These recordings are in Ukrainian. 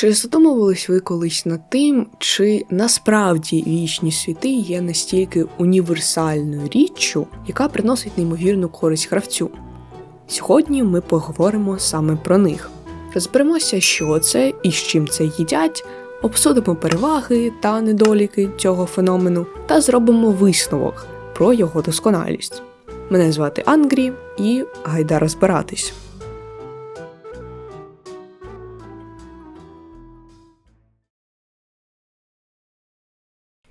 Чи задумувались ви колись над тим, чи насправді вічні світи є настільки універсальною річчю, яка приносить неймовірну користь гравцю? Сьогодні ми поговоримо саме про них. Розберемося, що це і з чим це їдять, обсудимо переваги та недоліки цього феномену та зробимо висновок про його досконалість. Мене звати Ангрі і гайда розбиратись.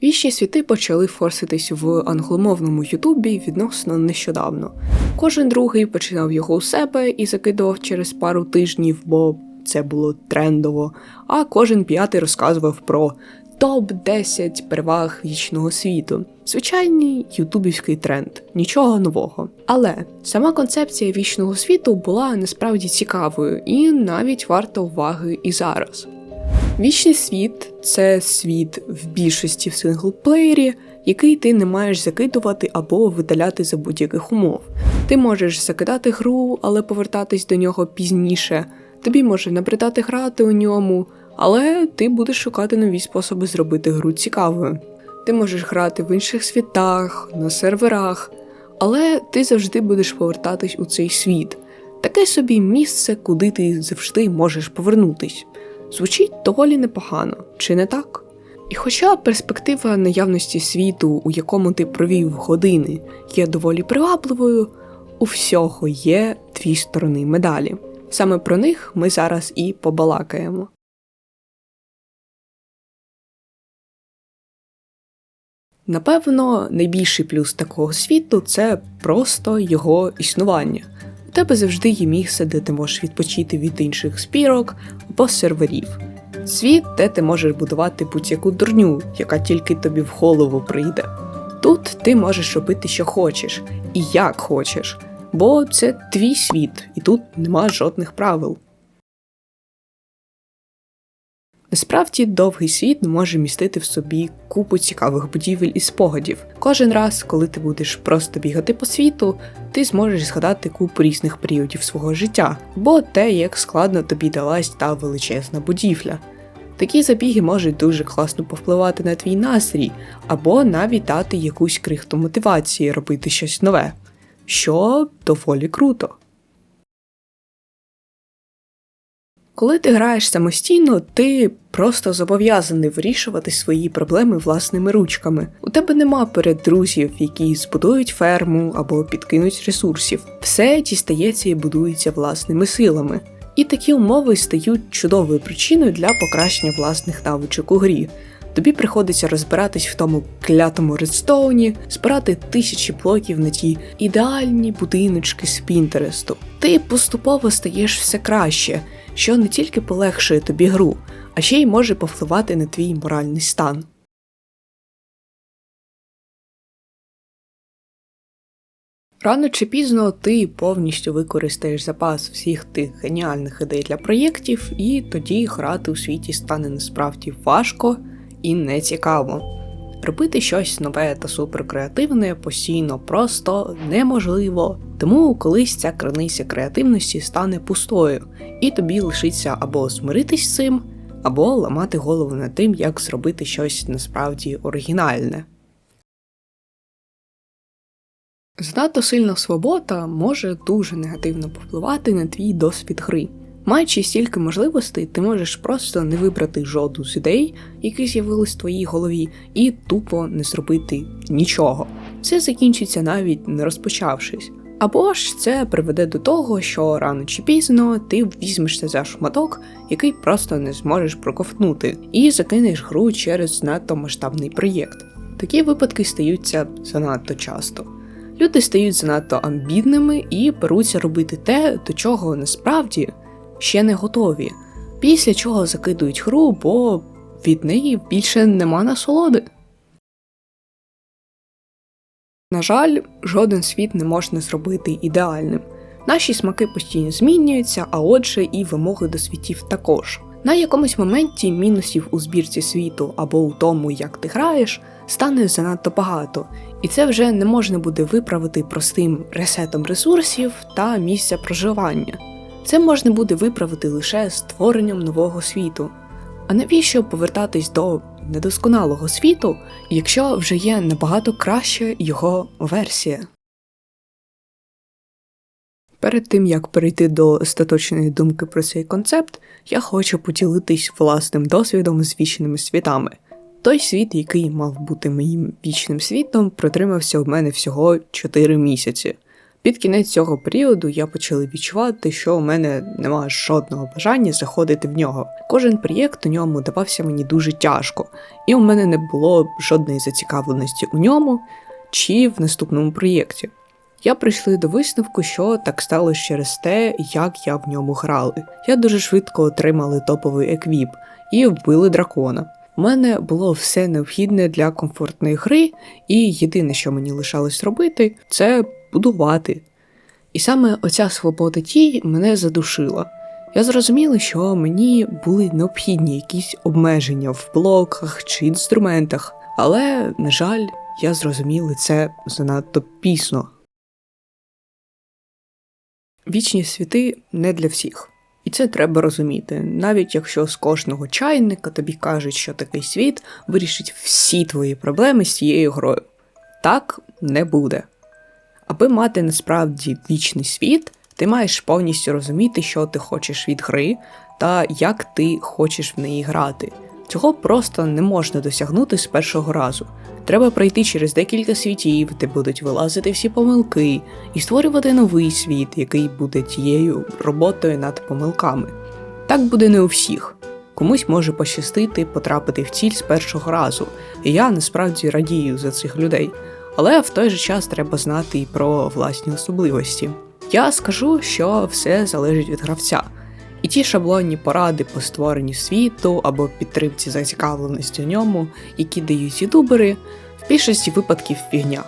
Вічні світи почали форситись в англомовному Ютубі відносно нещодавно. Кожен другий починав його у себе і закидував через пару тижнів, бо це було трендово. А кожен п'ятий розказував про топ-10 переваг вічного світу. Звичайний ютубівський тренд, нічого нового. Але сама концепція вічного світу була насправді цікавою і навіть варта уваги і зараз. Вічний світ це світ в більшості в синглплеєрі, який ти не маєш закидувати або видаляти за будь-яких умов. Ти можеш закидати гру, але повертатись до нього пізніше. Тобі може набридати грати у ньому, але ти будеш шукати нові способи зробити гру цікавою. Ти можеш грати в інших світах, на серверах, але ти завжди будеш повертатись у цей світ. Таке собі місце, куди ти завжди можеш повернутись. Звучить доволі непогано, чи не так? І хоча перспектива наявності світу, у якому ти провів години, є доволі привабливою, у всього є дві сторони медалі. Саме про них ми зараз і побалакаємо. Напевно, найбільший плюс такого світу це просто його існування. У тебе завжди є місце, де ти можеш відпочити від інших спірок або серверів. Світ, де ти можеш будувати будь-яку дурню, яка тільки тобі в голову прийде. Тут ти можеш робити, що хочеш, і як хочеш, бо це твій світ, і тут нема жодних правил. Насправді довгий світ може містити в собі купу цікавих будівель і спогадів. Кожен раз, коли ти будеш просто бігати по світу, ти зможеш згадати купу різних періодів свого життя, або те, як складно тобі далась та величезна будівля. Такі забіги можуть дуже класно повпливати на твій настрій, або навіть дати якусь крихту мотивації робити щось нове, що доволі круто. Коли ти граєш самостійно, ти просто зобов'язаний вирішувати свої проблеми власними ручками. У тебе нема перед друзів, які збудують ферму або підкинуть ресурсів. Все дістається і будується власними силами. І такі умови стають чудовою причиною для покращення власних навичок у грі. Тобі приходиться розбиратись в тому клятому редстоуні, збирати тисячі блоків на ті ідеальні будиночки з Пінтересту. Ти поступово стаєш все краще, що не тільки полегшує тобі гру, а ще й може повпливати на твій моральний стан. Рано чи пізно ти повністю використаєш запас всіх тих геніальних ідей для проєктів, і тоді грати у світі стане насправді важко і нецікаво. Робити щось нове та суперкреативне постійно просто неможливо. Тому колись ця краниця креативності стане пустою, і тобі лишиться або змиритись з цим, або ламати голову над тим, як зробити щось насправді оригінальне. Занадто сильна свобода може дуже негативно повпливати на твій досвід гри. Маючи стільки можливостей, ти можеш просто не вибрати жодну з ідей, які з'явились в твоїй голові, і тупо не зробити нічого. Це закінчиться навіть не розпочавшись. Або ж це приведе до того, що рано чи пізно ти візьмешся за шматок, який просто не зможеш проковтнути, і закинеш гру через надто масштабний проєкт. Такі випадки стаються занадто часто. Люди стають занадто амбітними і беруться робити те, до чого насправді ще не готові, після чого закидують гру, бо від неї більше нема насолоди. На жаль, жоден світ не можна зробити ідеальним. Наші смаки постійно змінюються, а отже, і вимоги до світів також. На якомусь моменті мінусів у збірці світу або у тому, як ти граєш, стане занадто багато, і це вже не можна буде виправити простим ресетом ресурсів та місця проживання. Це можна буде виправити лише створенням нового світу. А навіщо повертатись до недосконалого світу, якщо вже є набагато краща його версія? Перед тим як перейти до остаточної думки про цей концепт, я хочу поділитись власним досвідом з вічними світами. Той світ, який мав бути моїм вічним світом, протримався в мене всього 4 місяці. Під кінець цього періоду я почала відчувати, що у мене немає жодного бажання заходити в нього. Кожен проєкт у ньому давався мені дуже тяжко, і у мене не було жодної зацікавленості у ньому чи в наступному проєкті. Я прийшли до висновку, що так сталося через те, як я в ньому грали. Я дуже швидко отримали топовий еквіп і вбили дракона. У мене було все необхідне для комфортної гри, і єдине, що мені лишалось робити, це будувати. І саме оця свобода дій мене задушила. Я зрозуміла, що мені були необхідні якісь обмеження в блоках чи інструментах, але, на жаль, я зрозуміла це занадто пісно. Вічні світи не для всіх. І це треба розуміти, навіть якщо з кожного чайника тобі кажуть, що такий світ вирішить всі твої проблеми з цією грою. Так не буде. Аби мати насправді вічний світ, ти маєш повністю розуміти, що ти хочеш від гри та як ти хочеш в неї грати. Цього просто не можна досягнути з першого разу. Треба пройти через декілька світів, де будуть вилазити всі помилки, і створювати новий світ, який буде тією роботою над помилками. Так буде не у всіх. Комусь може пощастити потрапити в ціль з першого разу, і я насправді радію за цих людей. Але в той же час треба знати і про власні особливості. Я скажу, що все залежить від гравця. І ті шаблонні поради по створенню світу або підтримці зацікавленості у ньому, які дають ютубери, в більшості випадків фігня.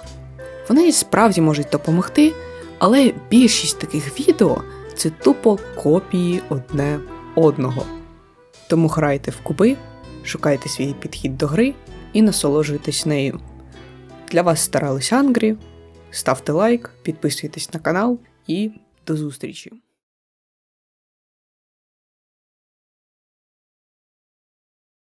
Вони справді можуть допомогти, але більшість таких відео це тупо копії одне одного. Тому грайте в куби, шукайте свій підхід до гри і насолоджуйтесь нею. Для вас старалися Ангрі. Ставте лайк, підписуйтесь на канал і до зустрічі!